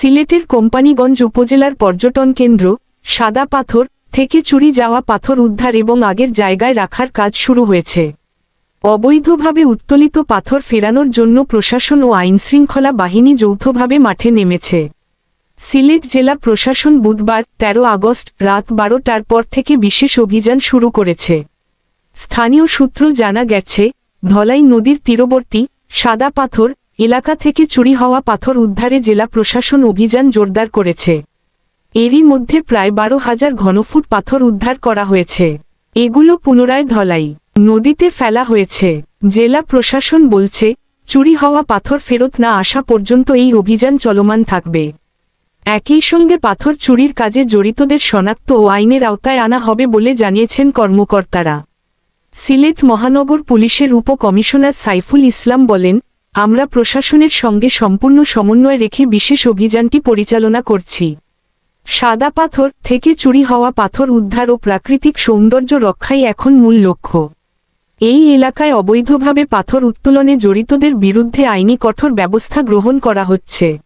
সিলেটের কোম্পানিগঞ্জ উপজেলার পর্যটন কেন্দ্র, সাদা পাথর থেকে চুরি যাওয়া পাথর উদ্ধার এবং আগের জায়গায় রাখার কাজ শুরু হয়েছে। অবৈধভাবে উত্তোলিত পাথর ফেরানোর জন্য প্রশাসন ও আইনশৃঙ্খলা বাহিনী যৌথভাবে মাঠে নেমেছে। সিলেট জেলা প্রশাসন বুধবার ১৩ আগস্ট রাত বারোটার পর থেকে বিশেষ অভিযান শুরু করেছে। স্থানীয় সূত্র জানা গেছে, ধলাই নদীর তীরবর্তী সাদা পাথর এলাকা থেকে চুরি হওয়া পাথর উদ্ধারে জেলা প্রশাসন অভিযান জোরদার করেছে। এরই মধ্যে প্রায় বারো হাজার ঘনফুট পাথর উদ্ধার করা হয়েছে। এগুলো পুনরায় ধলাই, নদীতে ফেলা হয়েছে। জেলা প্রশাসন বলছে, চুরি হওয়া পাথর ফেরত না আসা পর্যন্ত এই অভিযান চলমান থাকবে। একই সঙ্গে পাথর চুরির কাজে জড়িতদের শনাক্ত ও আইনের আওতায় আনা হবে বলে জানিয়েছেন কর্মকর্তারা। সিলেট মহানগর পুলিশের উপ কমিশনার সাইফুল ইসলাম বলেন আমরা প্রশাসনের সঙ্গে সম্পূর্ণ সমন্বয় রেখে বিশেষ অভিযানটি পরিচালনা করছি। সাদা পাথর থেকে চুরি হওয়া পাথর উদ্ধার ও প্রাকৃতিক সৌন্দর্য রক্ষাই এখন মূল লক্ষ্য। এই এলাকায় অবৈধভাবে পাথর উত্তোলনে জড়িতদের বিরুদ্ধে আইনি কঠোর ব্যবস্থা গ্রহণ করা হচ্ছে।